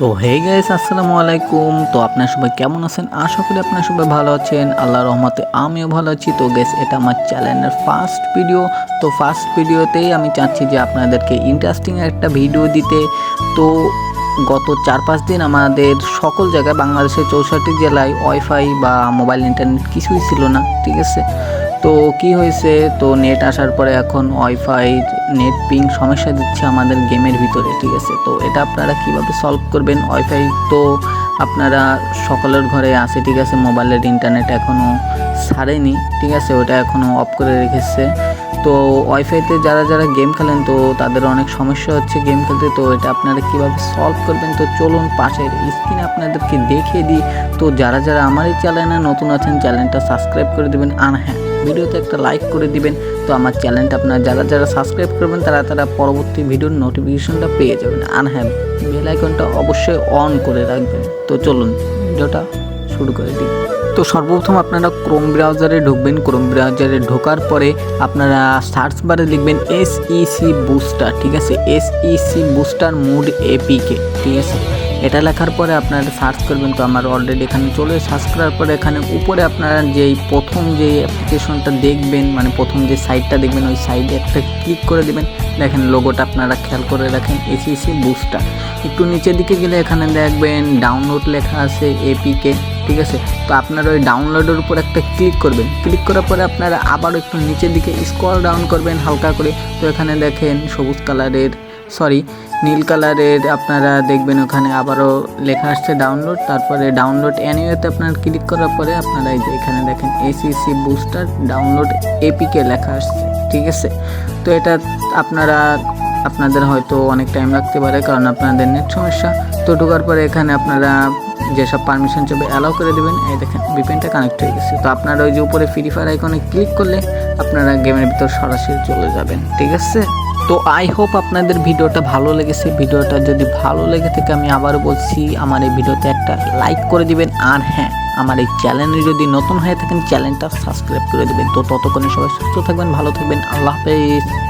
তো hey guys আসসালামু আলাইকুম। তো আপনারা সবাই কেমন আছেন? আশা করি আপনারা সবাই ভালো আছেন। আল্লাহর রহমতে আমিও ভালো আছি। তো গেস এটা আমার চ্যানেলের ফার্স্ট ভিডিও তো ফার্স্ট ভিডিওতেই আমি চাচ্ছি যে আপনাদেরকে ইন্টারেস্টিং একটা ভিডিও দিতে। তো গত চার পাঁচ দিন আমাদের সকল জায়গায় বাংলাদেশের চৌষট্টি জেলায় ওয়াইফাই বা মোবাইল ইন্টারনেট কিছুই ছিল না, ঠিক আছে? তো কি হয়েছে? তো নেট আসার পরে এখন ওয়াইফাই নেট পিং সমস্যা দিচ্ছে আমাদের গেমের ভিতরে, ঠিক আছে? তো এটা আপনারা কীভাবে সলভ করবেন? ওয়াইফাই তো আপনারা সকলের ঘরে আছে, ঠিক আছে? মোবাইলের ইন্টারনেট এখনও ছাড়েনি, ঠিক আছে? ওটা এখনও অফ করে রেখেছে। তো ওয়াইফাইতে যারা যারা গেম খেলেন, তো তাদের অনেক সমস্যা হচ্ছে গেম খেলতে। তো এটা আপনারা কীভাবে সলভ করবেন? তো চলুন পাশের স্ক্রিনে আপনাদেরকে দেখিয়ে দিই। তো যারা যারা আমার এই চ্যানেলে নতুন আছেন চ্যানেলটা সাবস্ক্রাইব করে দেবেন। আর হ্যাঁ ভিডিওতে একটা লাইক করে দিবেন। তো আমার চ্যানেলটা আপনারা যারা যারা সাবস্ক্রাইব করবেন, তারা তারা পরবর্তী ভিডিওর নোটিফিকেশনটা পেয়ে যাবেন। আর হ্যাঁ বেল আইকনটা অবশ্যই অন করে রাখবেন। তো চলুন, ভিডিওটা শুরু করে দিই। তো সর্বপ্রথম আপনারা ক্রোম ব্রাউজারে ঢুকবেন। ক্রোম ব্রাউজারে ঢোকার পরে আপনারা সার্চ বারে লিখবেন এস ইসি বুস্টার ঠিক আছে? S EC booster mod APK ঠিক আছে? এটা লেখার পরে আপনারা সার্চ করবেন, তো আমার অলরেডি এখানে চলে সার্চ করার পরে এখানে উপরে আপনারা যেই প্রথম যে অ্যাপ্লিকেশনটা দেখবেন মানে প্রথম যে সাইটটা দেখবেন, ওই সাইডে একটা ক্লিক করে দেবেন। দেখেন লোগোটা আপনারা খেয়াল করে রাখেন এসিসি বুস্টার একটু নিচের দিকে গেলে এখানে দেখবেন ডাউনলোড লেখা আছে এপিকে ঠিক আছে? তো আপনারা ওই ডাউনলোডের উপর একটা ক্লিক করবেন। ক্লিক করার পরে আপনারা আবারও একটু নিচের দিকে স্ক্রল ডাউন করবেন হালকা করে। তো এখানে দেখেন সবুজ কালারের সরি নীল কালারের আপনারা দেখবেন ওখানে আবারও লেখা আসছে ডাউনলোড তারপরে ডাউনলোড অ্যানিওয়েতে আপনার ক্লিক করার পরে আপনারা এই যে এখানে দেখেন এসিসি বুস্টার ডাউনলোড এপিকে লেখা আসছে, ঠিক আছে? তো এটা আপনারা, আপনাদের হয়তো অনেক টাইম লাগতে পারে কারণ আপনাদের নেট সমস্যা। তো ঢোকার পরে এখানে আপনারা যেসব পারমিশন চাবে অ্যালাউ করে দেবেন, এই দেখেন ভিপিএনটা কানেক্ট হয়ে গেছে। তো আপনারা ওই যে উপরে ফ্রি ফায়ার আইকনে ক্লিক করলে আপনারা গেমের ভিতর সরাসরি চলে যাবেন, ঠিক আছে? তো আই হোপ আপনাদের ভিডিওটা ভালো লেগেছে। ভিডিওটা যদি ভালো লেগে থাকে, আমি আবার বলছি, আমার এই ভিডিওতে একটা লাইক করে দিবেন। আর হ্যাঁ আমার এই চ্যানেলে যদি নতুন হয়ে থাকেন চ্যানেলটা সাবস্ক্রাইব করে দেবেন। তো ততক্ষণে সবাই সুস্থ থাকবেন, ভালো থাকবেন। আল্লাহ হাফেজ।